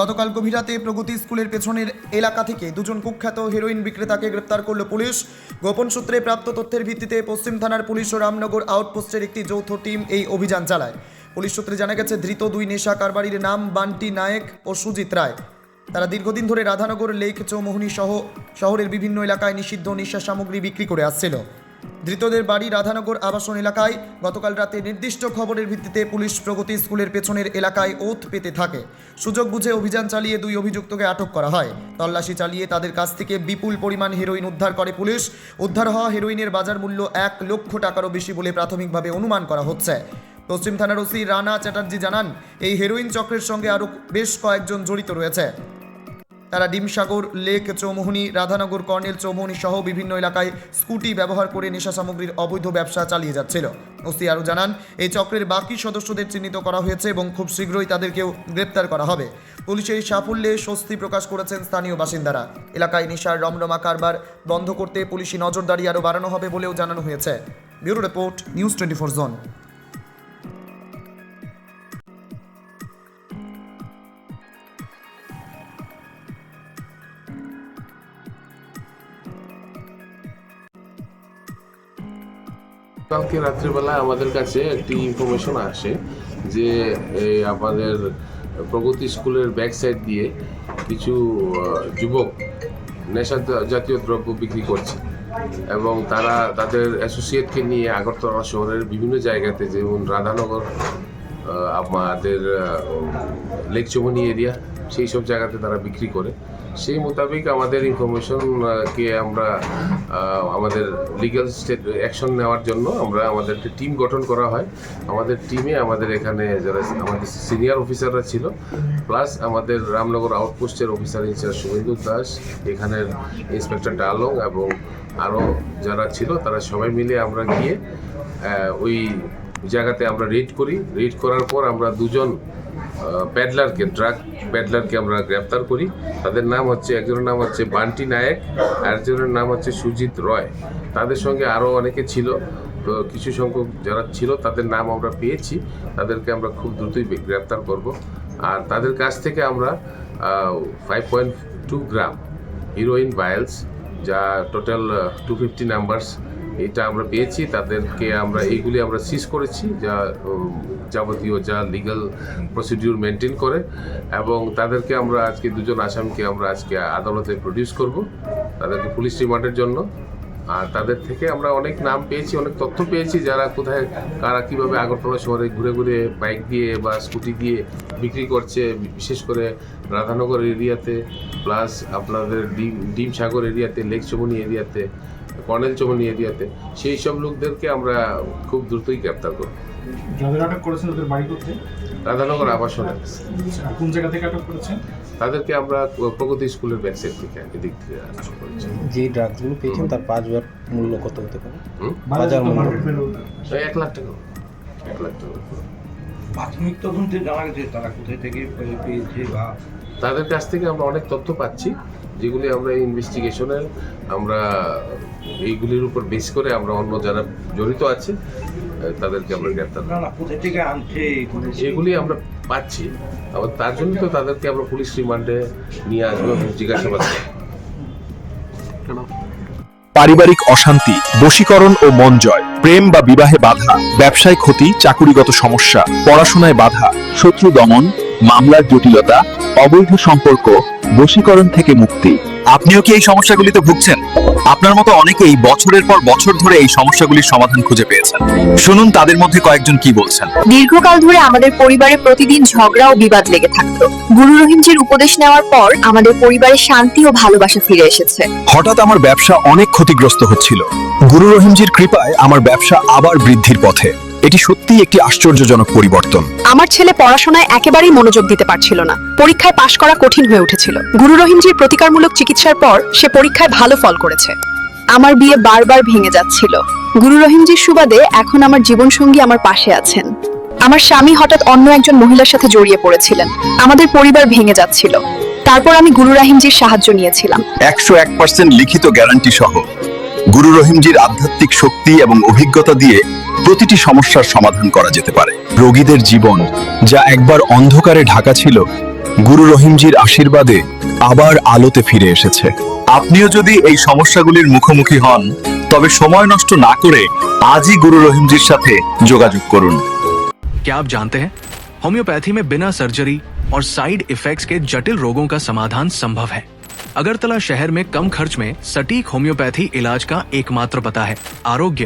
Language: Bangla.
গতকাল গভীর রাতে প্রগতি স্কুলের পেছনের এলাকা থেকে দুজন কুখ্যাত হেরোইন বিক্রেতাকে গ্রেপ্তার করল পুলিশ। গোপন সূত্রে প্রাপ্ত তথ্যের ভিত্তিতে পশ্চিম থানার পুলিশ ও রামনগর আউটপোস্টের একটি যৌথ টিম এই অভিযান চালায়। পুলিশ সূত্রে জানা গেছে, ধৃত দুই নেশা কারবারির নাম বান্টি নায়েক ও সুজিত রায়। তারা দীর্ঘদিন ধরে রাধানগর, লেক, চৌমোহনী সহ শহরের বিভিন্ন এলাকায় নিষিদ্ধ নেশা সামগ্রী বিক্রি করে আসছিল। ধৃতদের বাড়ি রাধানগর আবাসন এলাকায় গতকাল রাতে নির্দিষ্ট খবরের ভিত্তিতে পুলিশ প্রগতি স্কুলের পেছনের এলাকায় ওথ পেতে থাকে। সুযোগ বুঝে অভিযান চালিয়ে দুই অভিযুক্তকে আটক করা হয়। তল্লাশি চালিয়ে তাদের কাছ থেকে বিপুল পরিমাণ হেরোইন উদ্ধার করে পুলিশ। উদ্ধার হওয়া হেরোইনের বাজার মূল্য এক লক্ষ টাকারও বেশি বলে প্রাথমিকভাবে অনুমান করা হচ্ছে। পশ্চিম থানার ওসি রানা চ্যাটার্জি জানান, এই হেরোইন চক্রের সঙ্গে আরও বেশ কয়েকজন জড়িত রয়েছে। তারা ডিমসাগর, লেক চৌমোহনী, রাধানগর, কর্নেল চৌমোহনী সহ বিভিন্ন এলাকায় স্কুটি ব্যবহার করে নেশা সামগ্রীর অবৈধ ব্যবসা চালিয়ে যাচ্ছিল। ওসি আরও জানান, এই চক্রের বাকি সদস্যদের চিহ্নিত করা হয়েছে এবং খুব শীঘ্রই তাদেরকেও গ্রেপ্তার করা হবে। পুলিশের সাফল্যে স্বস্তি প্রকাশ করেছেন স্থানীয় বাসিন্দারা। এলাকায় নেশার রমরমা কারবার বন্ধ করতে পুলিশি নজরদারি আরও বাড়ানো হবে বলেও জানানো হয়েছে। Bureau report, news twenty four zone. কালকে রাত্রিবেলা আমাদের কাছে একটি ইনফরমেশন আসে যে এই আমাদের প্রগতি স্কুলের ব্যাক সাইড দিয়ে কিছু যুবক নেশা জাতীয় দ্রব্য বিক্রি করছে এবং তারা তাদের অ্যাসোসিয়েটকে নিয়ে আগরতলা শহরের বিভিন্ন জায়গাতে, যেমন রাধানগর আমাদের লেক চমনি এরিয়া সেই সব জায়গাতে তারা বিক্রি করে। সেই মোতাবেক আমাদের ইনফরমেশনকে আমরা আমাদের লিগ্যাল স্টেট অ্যাকশন নেওয়ার জন্য আমরা আমাদের একটা টিম গঠন করা হয়। আমাদের টিমে আমাদের এখানে যারা আমাদের সিনিয়র অফিসাররা ছিল প্লাস আমাদের Ramnagar আউটপোস্টের officer in charge Shubhendu Das, এখানের ইন্সপেক্টর ডালং এবং আরও যারা ছিল, তারা সবাই মিলে আমরা গিয়ে ওই জায়গাতে আমরা রেড করি। রেড করার পর আমরা দুজন প্যাডলারকে ড্রাগ প্যাডলারকে আমরা গ্রেপ্তার করি। তাদের নাম হচ্ছে, একজনের নাম হচ্ছে বান্টি নায়েক আর একজনের নাম হচ্ছে সুজিত রয়। তাদের সঙ্গে আরও অনেকে ছিল, তো কিছু সংখ্যক যারা ছিল, তাদের নাম আমরা পেয়েছি। তাদেরকে আমরা খুব দ্রুতই গ্রেপ্তার করব। আর তাদের কাছ থেকে আমরা five point two gram heroin vials যা টোটাল টু ফিফটি নাম্বারস এটা আমরা পেয়েছি, তাদেরকে আমরা, এইগুলি আমরা সিজ করেছি, যা যাবতীয় যা লিগাল প্রসিডিউর মেনটেন করে, এবং তাদেরকে আমরা আজকে দুজন আসামিকে আমরা আজকে আদালতে প্রডিউস করব, তাদেরকে পুলিশ রিমান্ডের জন্য। আর তাদের থেকে আমরা অনেক নাম পেয়েছি, অনেক তথ্য পেয়েছি যারা কোথায়, কারা কীভাবে আগরতলা শহরে ঘুরে ঘুরে বাইক দিয়ে বা স্কুটি দিয়ে বিক্রি করছে, বিশেষ করে রাধানগর এরিয়াতে প্লাস আপনাদের ডিম ডিম সাগর এরিয়াতে, লেক চমনি এরিয়াতে, কর্নেল চমনি এরিয়াতে, সেই সব লোকদেরকে আমরা খুব দ্রুতই গ্রেপ্তার কোথায়? রাধানগর আবাসনে কোন জায়গা থেকে আটক করেছেন? তাদেরকে আমরা প্রগতি স্কুলের ব্যাকসাইড থেকে এদিক থেকে আটক করেছি। যে ড্রাগসগুলো পেয়েছেন তার পাঁচবার মূল্য কত হতে পারে? বাজার মূল্য। এক লাখ টাকা। এক লাখ টাকা। প্রাথমিক তদন্তে জানা গেছে তারা কোথায় থেকে পেয়েছে বা তাদের কাছ থেকে আমরা অনেক তথ্য পাচ্ছি যেগুলি আমরা এই ইনভেস্টিগেশনের আমরা এইগুলির উপর বেস করে আমরা অন্য যারা জড়িত আছে তাদেরকে আমরা গ্রেপ্তার এগুলি আমরা পাচ্ছি আবার তার জন্য তো তাদেরকে আমরা পুলিশ রিমান্ডে নিয়ে আসব এবং জিজ্ঞাসাবাদ পারিবারিক অশান্তি বশীকরণ ও মন জয় প্রেম বা বিবাহে বাধা ব্যবসায় ক্ষতি চাকুরিগত সমস্যা পড়াশোনায় বাধা শত্রু দমন মামলার জটিলতা অবৈধ সম্পর্ক বশীকরণ থেকে মুক্তি। আপনিও কি এই সমস্যাগুলিতে ভুগছেন? আপনার মতো অনেকেই বছরের পর বছর ধরে এই সমস্যাগুলির সমাধান খুঁজে পেয়েছেন। শুনুন তাদের মধ্যে কয়েকজন কি বলছেন। দীর্ঘকাল ধরে আমাদের পরিবারে প্রতিদিন ঝগড়া ও বিবাদ লেগে থাকতো। গুরু রহিমজির উপদেশ নেওয়ার পর আমাদের পরিবারে শান্তি ও ভালোবাসা ফিরে এসেছে। হঠাৎ আমার ব্যবসা অনেক ক্ষতিগ্রস্ত হচ্ছিল। গুরু রহিমজির কৃপায় আমার ব্যবসা আবার বৃদ্ধির পথে। এটি সত্যিই একটি আশ্চর্যজনক পরিবর্তন। আমার ছেলে পড়াশোনায় একেবারেই মনোযোগ দিতে পারছিল না। পরীক্ষায় পাশ করা কঠিন হয়ে উঠেছিল। গুরু রহিমজির প্রতিকারমূলক চিকিৎসার পর সে পরীক্ষায় ভালো ফল করেছে। আমার বিয়ে বারবার ভেঙে যাচ্ছিল। গুরু রহিমজির সুবাদে এখন আমার জীবনসঙ্গী আমার পাশে আছেন। আমার স্বামী হঠাৎ অন্য একজন মহিলার সাথে জড়িয়ে পড়েছিলেন। আমাদের পরিবার ভেঙে যাচ্ছিল। তারপর আমি গুরু রহিমজির সাহায্য নিয়েছিলাম। একশো এক পার্সেন্ট লিখিত গ্যারান্টি সহ গুরু রহিমজির আধ্যাত্মিক শক্তি এবং অভিজ্ঞতা দিয়ে প্রতিটি সমস্যার সমাধান করা যেতে পারে রোগীদের জীবন যা একবার অন্ধকারে ঢাকা ছিল গুরু রহিমজির আশীর্বাদে আবার আলোতে ফিরে এসেছে আপনিও যদি এই সমস্যাগুলির মুখোমুখি হন তবে সময় নষ্ট না করে আজই গুরু রহিমজির সাথে যোগাযোগ করুন क्या आप जानते हैं होम्योपैथी में बिना सर्जरी और साइड इफेक्ट्स के जटिल रोगों का समाधान संभव है अगरतला शहर में कम खर्च में सटीक होम्योपैथी इलाज का एकमात्र पता है आरोग्य